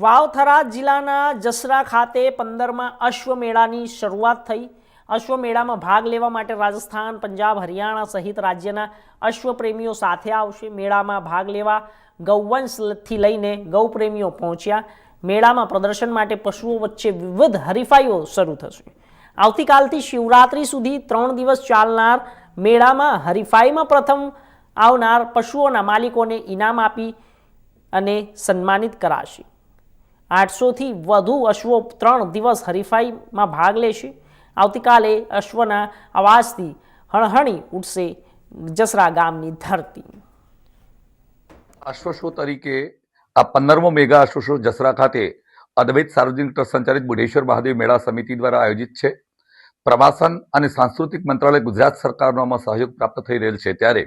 વાવથરા જિલ્લાના જસરા ખાતે પંદરમાં અશ્વમેળાની શરૂઆત થઈ. અશ્વમેળામાં ભાગ લેવા માટે રાજસ્થાન, પંજાબ, હરિયાણા સહિત રાજ્યના અશ્વપ્રેમીઓ સાથે આવશે. મેળામાં ભાગ લેવા ગૌવંશથી લઈને ગૌપ્રેમીઓ પહોંચ્યા. મેળામાં પ્રદર્શન માટે પશુઓ વચ્ચે વિવિધ હરીફાઈઓ શરૂ થશે. આવતીકાલથી શિવરાત્રી સુધી ત્રણ દિવસ ચાલનાર મેળામાં હરીફાઈમાં પ્રથમ આવનાર પશુઓના માલિકોને ઇનામ આપી અને સન્માનિત કરાશે. આઠસોથી વધુ અશ્વો ત્રણ દિવસ હરીફાઈમાં ભાગ લેશે. આવતીકાલે અશ્વના અવાજથી હણહણી ઉઠશે જસરા ગામની ધરતી. અશ્વ શો તરીકે આ પંદરમો મેગા અશ્વ જસરા ખાતે અદ્વૈત સાર્વજનિક ટ્રસ્ટ સંચાલિત બુઢેશ્વર મહાદેવ મેળા સમિતિ દ્વારા આયોજિત છે. પ્રવાસન અને સાંસ્કૃતિક મંત્રાલય ગુજરાત સરકારનો આમાં સહયોગ પ્રાપ્ત થઈ રહેલ છે. ત્યારે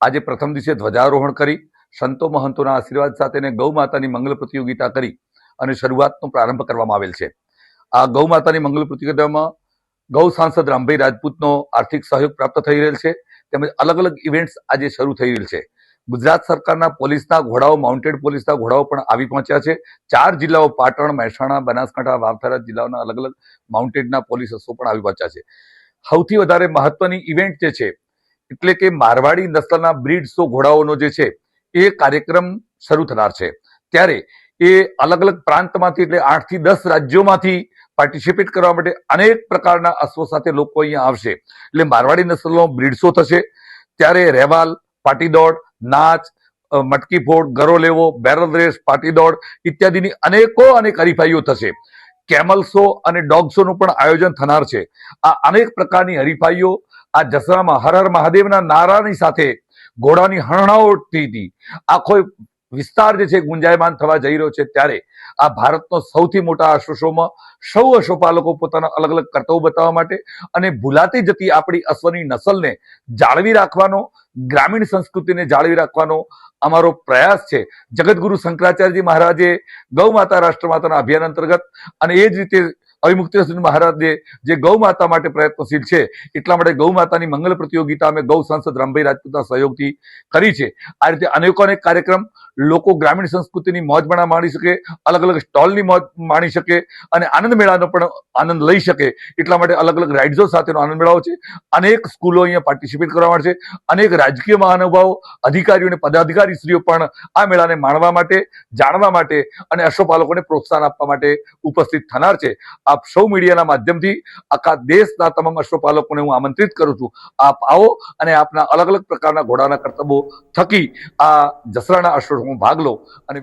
આજે પ્રથમ દિવસે ધ્વજારોહણ કરી, સંતો મહંતોના આશીર્વાદ સાથે ગૌ માતાની મંગલ પ્રતિયોગિતા કરી અને શરૂઆતનો પ્રારંભ કરવામાં આવેલ છે. આ ગૌ માતાની મંગલ પ્રતિયોગિતામાં ગૌ સાંસદ રામભાઈ રાજપૂતનો આર્થિક સહયોગ પ્રાપ્ત થઈ રહેલ છે. તેમજ અલગ અલગ ઇવેન્ટ્સ આજે શરૂ થઈ રહેલ છે. ગુજરાત સરકારના પોલીસના ઘોડાઓ, માઉન્ટેડ પોલીસના ઘોડાઓ પણ આવી પહોંચ્યા છે. ચાર જિલ્લાઓ, પાટણ, મહેસાણા, બનાસકાંઠા, વાવથરા જિલ્લાઓના અલગ અલગ માઉન્ટેડના પોલીસ અસો પણ આવી પહોંચ્યા છે. સૌથી વધારે મહત્વની ઇવેન્ટ જે છે, એટલે કે મારવાડી નસ્લના બ્રીડ શો ઘોડાઓનો જે છે, એ કાર્યક્રમ શરૂ થનાર છે. ત્યારે એ અલગ અલગ પ્રાંતમાંથી એટલે આઠથી દસ રાજ્યોમાંથી પાર્ટિસિપેટ કરવા માટે અનેક પ્રકારના અશ્વો સાથે લોકો અહીંયા આવશે. એટલે મારવાડી નસલનો બ્રીડસો થશે? ત્યારે રહેવાલ, પાટીદોડ, નાચ મટકી ફોડ, ગરો લેવો બેરલ રેસ પાટીદોડ ઇત્યાદિની અનેકો અનેક હરીફાઈઓ થશે. કેમલ શો અને ડોગ શોનું પણ આયોજન થનાર છે. આ અનેક પ્રકારની હરીફાઈઓ આ જસરામાં હર હર મહાદેવના નારાની સાથે ઘોડાની હરણાઓથી હતી. આખો વિસ્તાર જે છે ગુંજાયમાન થવા જઈ રહ્યો છે ત્યારે આ ભારતનો સૌથી મોટા અશ્વ શોમાં સૌ અશ્વપાલકો પોતાના અલગ અલગ કર્તવ્ય બતાવવા માટે અને ભૂલાતી જતી આપણી અશ્વની નસલને જાળવી રાખવાનો, ગ્રામીણ સંસ્કૃતિને જાળવી રાખવાનો અમારો પ્રયાસ છે. જગતગુરુ શંકરાચાર્યજી મહારાજે ગૌ માતા રાષ્ટ્ર માતાના અભિયાન અંતર્ગત અને એ જ રીતે અવિમુક્તેશ્વર મહારાજે જે ગૌ માતા માટે પ્રયત્નશીલ છે, એટલા માટે ગૌ માતાની મંગલ પ્રતિયોગિતા અમે ગૌ સાંસદ રામભાઈ રાજપૂતના સહયોગથી કરી છે. આ રીતે અનેકો અનેક કાર્યક્રમ લોકો ગ્રામીણ સંસ્કૃતિની મોજ માણી શકે, અલગ અલગ સ્ટોલની મોજ માણી શકે અને આનંદ મેળાનો પણ આનંદ લઈ શકે, એટલા માટે અલગ અલગ રાઇડ્સો સાથેનો આનંદ મેળાઓ છે. અનેક સ્કૂલો અહીંયા પાર્ટિસિપેટ કરવા માટે છે અનેક રાજકીય મહાનુભાવો, અધિકારીઓ અને પદાધિકારીશ્રીઓ પણ આ મેળાને માણવા માટે, જાણવા માટે અને અશ્વપાલકોને પ્રોત્સાહન આપવા માટે ઉપસ્થિત થનાર છે. આપ સૌ મીડિયાના માધ્યમથી આખા દેશના તમામ અશ્વપાલકોને હું આમંત્રિત કરું છું. આપ આવો અને આપના અલગ અલગ પ્રકારના ઘોડાના કરતબો થકી આ જસરાના અશ્વમાં ભાગ લો અને